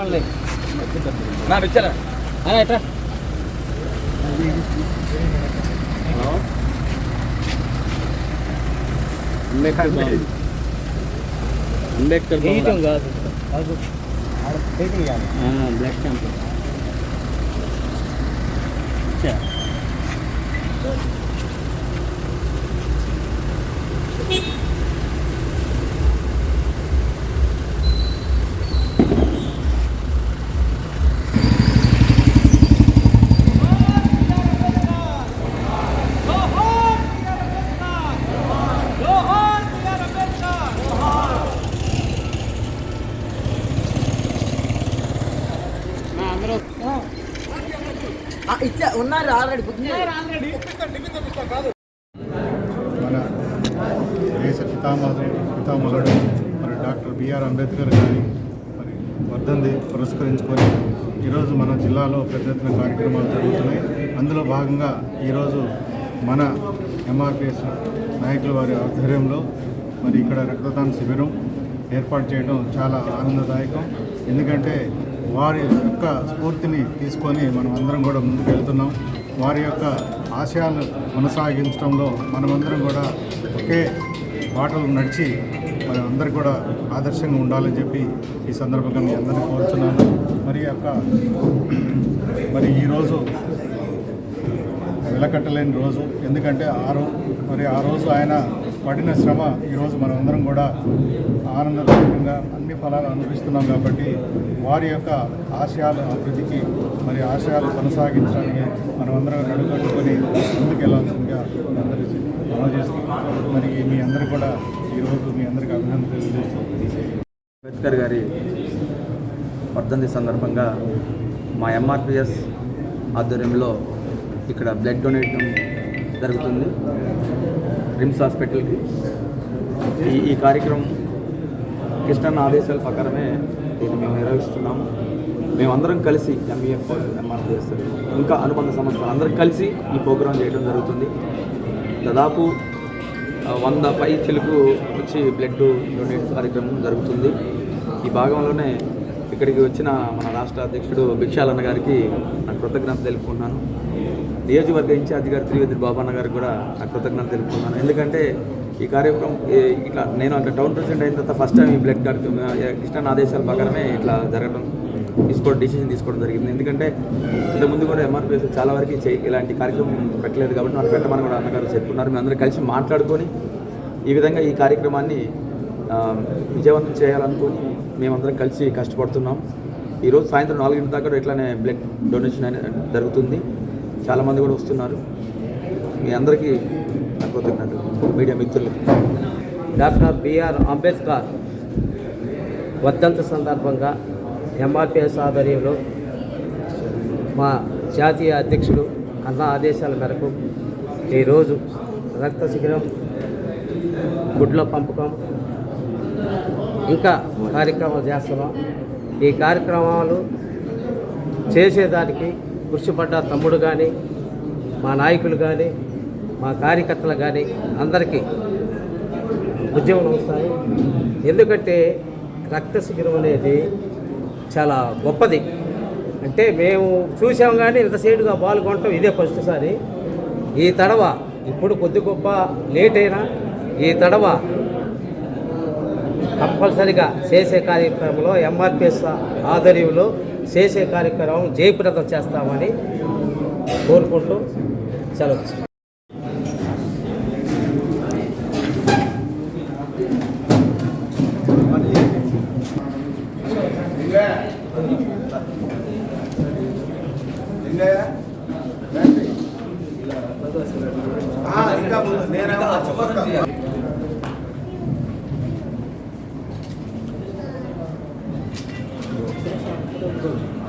మళ్ళీ నా ఇచ్చారా ఎట్రా అంబేద్కర్ భవన్. అంబేద్కర్ భవన్. చేయటం కాదు ఆ, బ్లడ్ ఇచ్చా ఉన్నారు ఆల్రెడీ బుక్ మన దేశ పితామహుడు పితామహుడు మరి డాక్టర్ బిఆర్ అంబేద్కర్ గారి మరి వర్ధంతి పురస్కరించుకొని ఈరోజు మన జిల్లాలో పెద్ద ఎత్తున కార్యక్రమాలు జరుగుతున్నాయి. అందులో భాగంగా ఈరోజు మన ఎంఆర్పిఎస్ నాయకుల వారి ఆధ్వర్యంలో మరి ఇక్కడ రక్తదాన శిబిరం ఏర్పాటు చేయడం చాలా ఆనందదాయకం. ఎందుకంటే వారి యొక్క స్ఫూర్తిని తీసుకొని మనం అందరం కూడా ముందుకు వెళ్తున్నాం. వారి యొక్క ఆశయాలు కొనసాగించడంలో మనమందరం కూడా ఒకే బాటలు నడిచి మరి అందరు కూడా ఆదర్శంగా ఉండాలని చెప్పి ఈ సందర్భంగా మీ అందరినీ కోరుతున్నాను మరి యొక్క మరి ఈరోజు వెలకట్టలేని రోజు. ఎందుకంటే ఆ రోజు మరి ఆ రోజు ఆయన పడిన శ్రమ ఈరోజు మనం అందరం కూడా ఆనందదాయకంగా అన్ని ఫలాలు అనుభవిస్తున్నాం కాబట్టి వారి యొక్క ఆశయాల అభివృద్ధికి మరి ఆశయాలు కొనసాగించడానికి మనం అందరం నడుకట్టుకొని ముందుకెళ్ళాల్సిందిగా వెళ్ళాల్సిందిగా మీ చేస్తూ మరి మీ అందరూ కూడా ఈరోజు మీ అందరికీ అభినందన తెలియజేస్తూ అంబేద్కర్ గారి వర్ధంతి సందర్భంగా మా ఎంఆర్పిఎస్ ఆధ్వర్యంలో ఇక్కడ బ్లడ్ డొనేట్ జరుగుతుంది రిమ్స్ హాస్పిటల్కి. ఈ ఈ కార్యక్రమం కృష్ణన్న ఆదేశాల ప్రకారమే దీన్ని మేము నిర్వహిస్తున్నాము మేమందరం కలిసి ఎంఈఎఫ్ ఎంఆర్పిఎస్ ఇంకా అనుబంధ సంస్థలు అందరం కలిసి ఈ ప్రోగ్రాం చేయడం జరుగుతుంది. దాదాపు వంద పై చిలుకు వచ్చి బ్లడ్ డొనేట్ కార్యక్రమం జరుగుతుంది. ఈ భాగంలోనే ఇక్కడికి వచ్చిన మన రాష్ట్ర అధ్యక్షుడు భిక్షాలన్న గారికి నా కృతజ్ఞత తెలుపుకుంటున్నాను. నియోజకవర్గ ఇన్ఛార్జ్ గారు త్రివేది బాబన్న గారికి కూడా నా కృతజ్ఞతలు తెలుపుకున్నాను ఎందుకంటే ఈ కార్యక్రమం ఇట్లా నేను అంటే టౌన్ ప్రెసిడెంట్ అయిన తర్వాత ఫస్ట్ టైం ఈ బ్లడ్ కార్యక్రమం కృష్ణ ఆదేశాల ప్రకారమే ఇట్లా జరగడం తీసుకోవడం డిసిషన్ తీసుకోవడం జరిగింది. ఎందుకంటే ఇంతకుముందు కూడా ఎంఆర్పిఎస్ చాలా వరకు ఇలాంటి కార్యక్రమం పెట్టలేదు కాబట్టి వాళ్ళు పెట్టమని కూడా అన్నగారు చెప్పుకున్నారు. మేము అందరం కలిసి మాట్లాడుకొని ఈ విధంగా ఈ కార్యక్రమాన్ని విజయవంతం చేయాలనుకొని మేమందరం కలిసి కష్టపడుతున్నాం. ఈరోజు సాయంత్రం నాలుగింటి దాకా ఇట్లానే బ్లడ్ డొనేషన్ అనేది జరుగుతుంది. చాలామంది కూడా వస్తున్నారు. మీ అందరికీ నా కృతజ్ఞతలు. మీడియా మిత్రులు డాక్టర్ బిఆర్ అంబేద్కర్ వర్ధంతి సందర్భంగా ఎంఆర్పిఎస్ ఆధ్వర్యంలో మా జాతీయ అధ్యక్షుడు అన్న ఆదేశాల మేరకు ఈరోజు రక్త శిఖరం గుడ్ల పంపకం ఇంకా కార్యక్రమాలు చేస్తున్నాం. ఈ కార్యక్రమాలు చేసేదానికి కృషిపడ్డ తమ్ముడు కానీ మా నాయకులు కానీ మా కార్యకర్తలు కానీ అందరికీ ఉద్యమం వస్తాయి ఎందుకంటే రక్త శిబిరం అనేది చాలా గొప్పది. అంటే మేము చూసాం కానీ ఇంత సేటుగా పాల్గొనటం ఇదే ఫస్ట్ సారి. ఈ తడవ ఇప్పుడు కొద్ది గొప్ప లేట్ అయినా ఈ తడవ కంపల్సరిగా చేసే కార్యక్రమంలో ఎంఆర్పిఎస్ ఆధ్వర్యంలో చేసే కార్యక్రమం జయప్రదం చేస్తామని కోరుకుంటూ సెలవు తీసుకుంటాం. ఆ